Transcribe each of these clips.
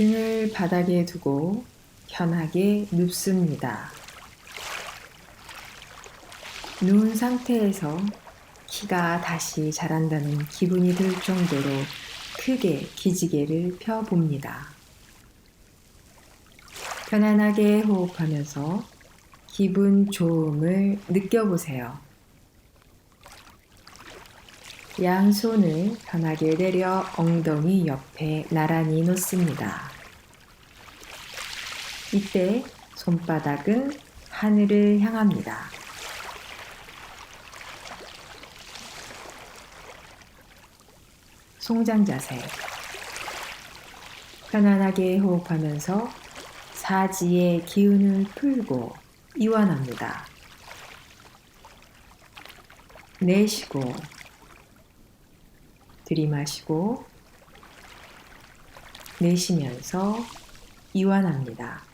등을 바닥에 두고 편하게 눕습니다. 누운 상태에서 키가 다시 자란다는 기분이 들 정도로 크게 기지개를 펴봅니다. 편안하게 호흡하면서 기분 좋음을 느껴보세요. 양손을 편하게 내려 엉덩이 옆에 나란히 놓습니다. 이때 손바닥은 하늘을 향합니다. 송장 자세. 편안하게 호흡하면서 사지의 기운을 풀고 이완합니다. 내쉬고 들이마시고 내쉬면서 이완합니다.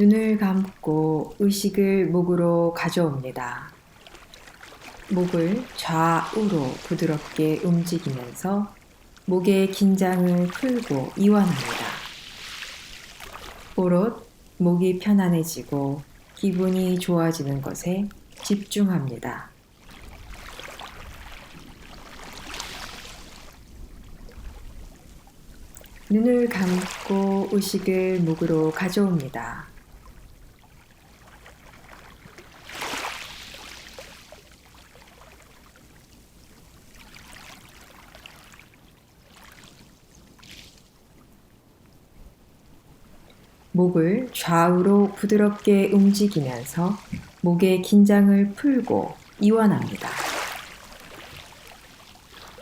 눈을 감고 의식을 목으로 가져옵니다. 목을 좌우로 부드럽게 움직이면서 목의 긴장을 풀고 이완합니다. 오롯 목이 편안해지고 기분이 좋아지는 것에 집중합니다. 눈을 감고 의식을 목으로 가져옵니다. 목을 좌우로 부드럽게 움직이면서 목의 긴장을 풀고 이완합니다.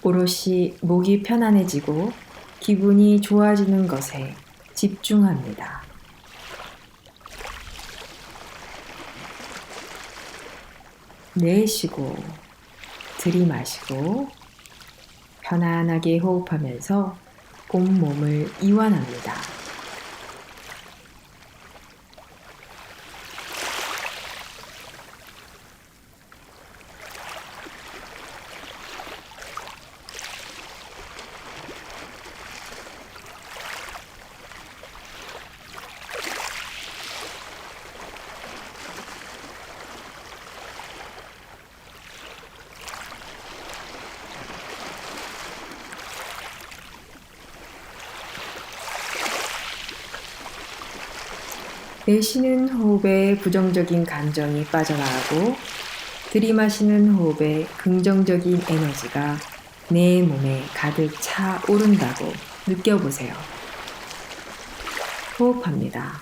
오롯이 목이 편안해지고 기분이 좋아지는 것에 집중합니다. 내쉬고 들이마시고 편안하게 호흡하면서 온몸을 이완합니다. 내쉬는 호흡에 부정적인 감정이 빠져나가고 들이마시는 호흡에 긍정적인 에너지가 내 몸에 가득 차 오른다고 느껴보세요. 호흡합니다.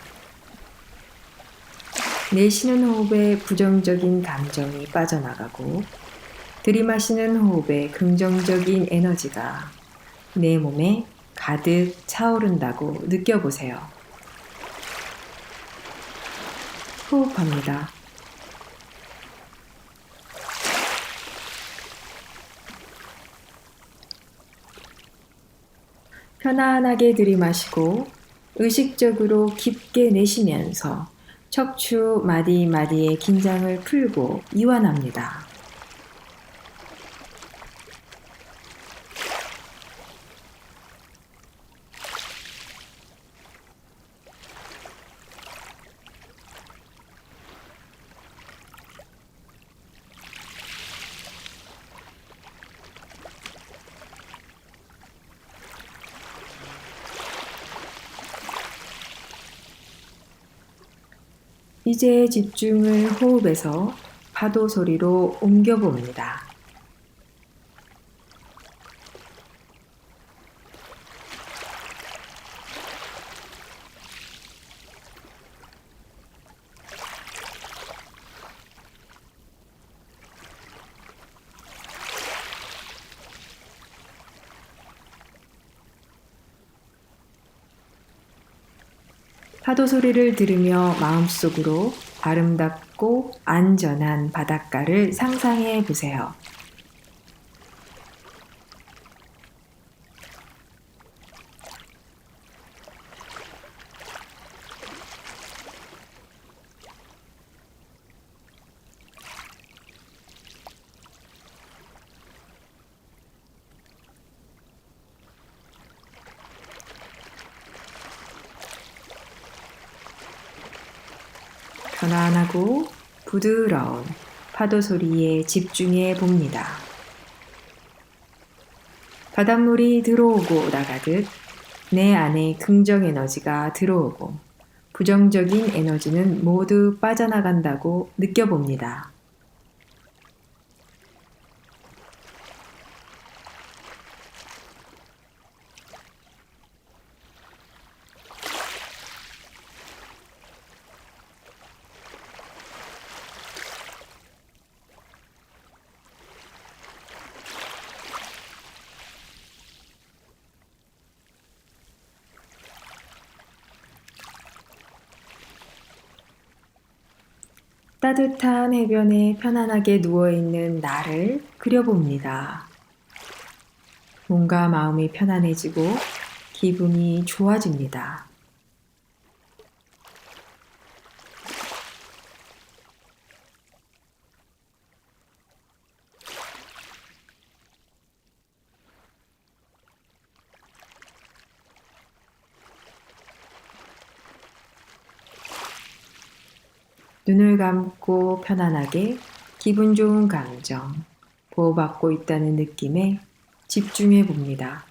내쉬는 호흡에 부정적인 감정이 빠져나가고 들이마시는 호흡에 긍정적인 에너지가 내 몸에 가득 차오른다고 느껴보세요. 호흡합니다. 편안하게 들이마시고 의식적으로 깊게 내쉬면서 척추 마디마디의 긴장을 풀고 이완합니다. 이제 집중을 호흡에서 파도 소리로 옮겨봅니다. 파도 소리를 들으며 마음속으로 아름답고 안전한 바닷가를 상상해 보세요. 편안하고 부드러운 파도 소리에 집중해 봅니다. 바닷물이 들어오고 나가듯 내 안에 긍정 에너지가 들어오고 부정적인 에너지는 모두 빠져나간다고 느껴봅니다. 따뜻한 해변에 편안하게 누워있는 나를 그려봅니다. 몸과 마음이 편안해지고 기분이 좋아집니다. 눈을 감고 편안하게 기분 좋은 감정, 보호받고 있다는 느낌에 집중해 봅니다.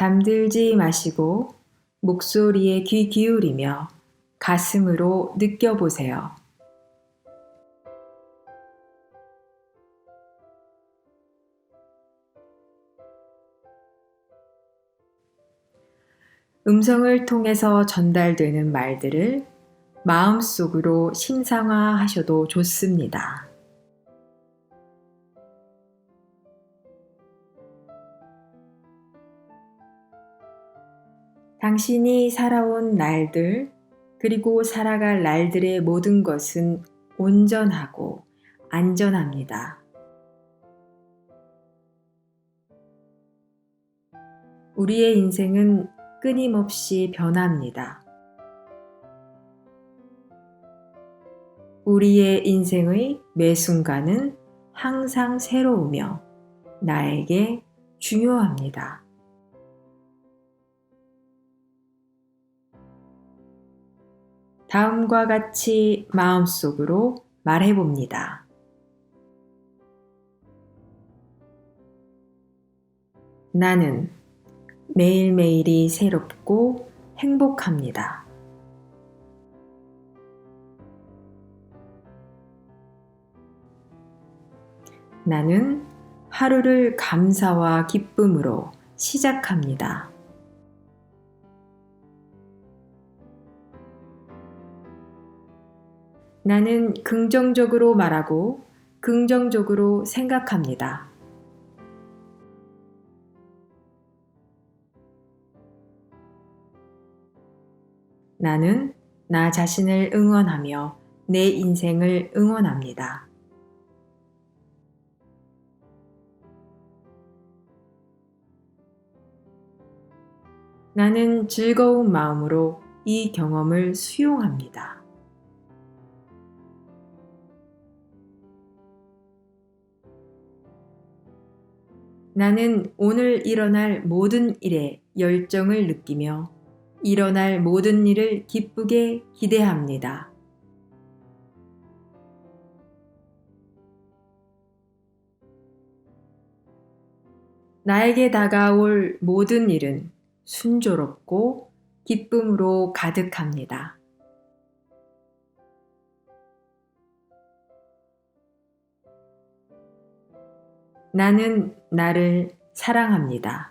잠들지 마시고 목소리에 귀 기울이며 가슴으로 느껴보세요. 음성을 통해서 전달되는 말들을 마음속으로 심상화하셔도 좋습니다. 당신이 살아온 날들, 그리고 살아갈 날들의 모든 것은 온전하고 안전합니다. 우리의 인생은 끊임없이 변합니다. 우리의 인생의 매 순간은 항상 새로우며 나에게 중요합니다. 다음과 같이 마음속으로 말해봅니다. 나는 매일매일이 새롭고 행복합니다. 나는 하루를 감사와 기쁨으로 시작합니다. 나는 긍정적으로 말하고 긍정적으로 생각합니다. 나는 나 자신을 응원하며 내 인생을 응원합니다. 나는 즐거운 마음으로 이 경험을 수용합니다. 나는 오늘 일어날 모든 일에 열정을 느끼며 일어날 모든 일을 기쁘게 기대합니다. 나에게 다가올 모든 일은 순조롭고 기쁨으로 가득합니다. 나는 나를 사랑합니다.